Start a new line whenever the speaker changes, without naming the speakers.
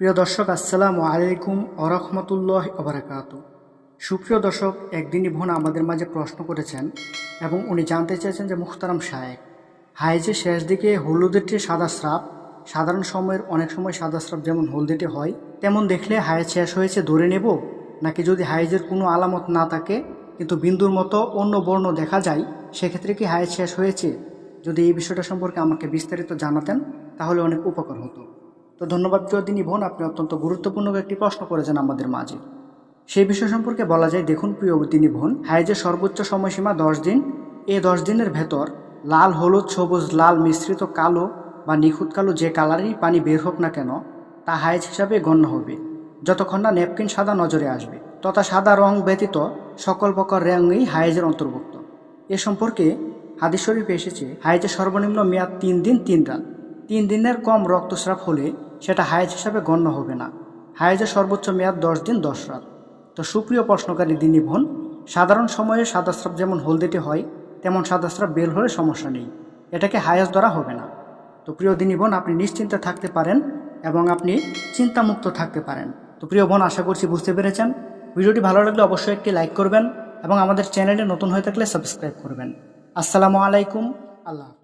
প্রিয় দর্শক, আসসালামু আলাইকুম আরহামতুল্লাহ ওবরাকাত সুপ্রিয় দর্শক একদিনই বোন আমাদের মাঝে প্রশ্ন করেছেন এবং উনি জানতে চেয়েছেন যে মুখতারাম শায়েক হাইজের শেষ দিকে হলুদেরটি সাদা স্রাব, সাধারণ সময়ের অনেক সময় সাদা স্রাব যেমন হলদেটে হয়, তেমন দেখলে হায়েজ শেষ হয়েছে, ধরে নেব? নাকি যদি হাইজের কোনো আলামত না থাকে, কিন্তু বিন্দুর মতো অন্য বর্ণ দেখা যায়, সেক্ষেত্রে কি হায়েজ শেষ হয়েছে? যদি এই বিষয়টা সম্পর্কে আমাকে বিস্তারিত জানাতেন, তাহলে অনেক উপকার হতো। তো ধন্যবাদ প্রিয় দিনী বোন আপনি অত্যন্ত গুরুত্বপূর্ণ একটি প্রশ্ন করেছেন আমাদের মাঝে। সেই বিষয় সম্পর্কে বলা যায়, দেখুন প্রিয় দিনী বোন হাইজের সর্বোচ্চ সময়সীমা দশ দিন, এ দশ দিনের ভেতর লাল, হলুদ, সবুজ, লাল, মিশ্রিত, কালো বা নিখুঁত কালো যে কালারেরই পানি বের হোক না কেন, তা হাইজ হিসাবে গণ্য হবে। যতক্ষণ না নেপকিন সাদা নজরে আসবে, তথা সাদা রং ব্যতীত সকল প্রকার রঙই হাইজের অন্তর্ভুক্ত। এ সম্পর্কে হাদিস শরীফে এসেছে হাইজের সর্বনিম্ন মেয়াদ তিন দিন, তিন রাত। তিন দিনের কম রক্তস্রাব হলে সেটা হায়েজ হিসাবে গণ্য হবে না। হায়েজের সর্বোচ্চ মেয়াদ দশ দিন, দশ রাত। তো সুপ্রিয় প্রশ্নকারী দিনী বোন, সাধারণ সময়ে সাদাস্রাব যেমন হলদেটে হয়, তেমন সাদাস্রাব বেল হলে সমস্যা নেই। এটাকে হায়েজ ধরা হবে না। তো প্রিয় দিনী বোন, আপনি নিশ্চিন্তে থাকতে পারেন এবং আপনি চিন্তামুক্ত থাকতে পারেন। তো প্রিয় বোন, আশা করছি বুঝতে পেরেছেন। ভিডিওটি ভালো লাগলে অবশ্যই একটি লাইক করবেন এবং আমাদের চ্যানেলে নতুন হয়ে থাকলে সাবস্ক্রাইব করবেন। আসসালামু আলাইকুম। আল্লাহ।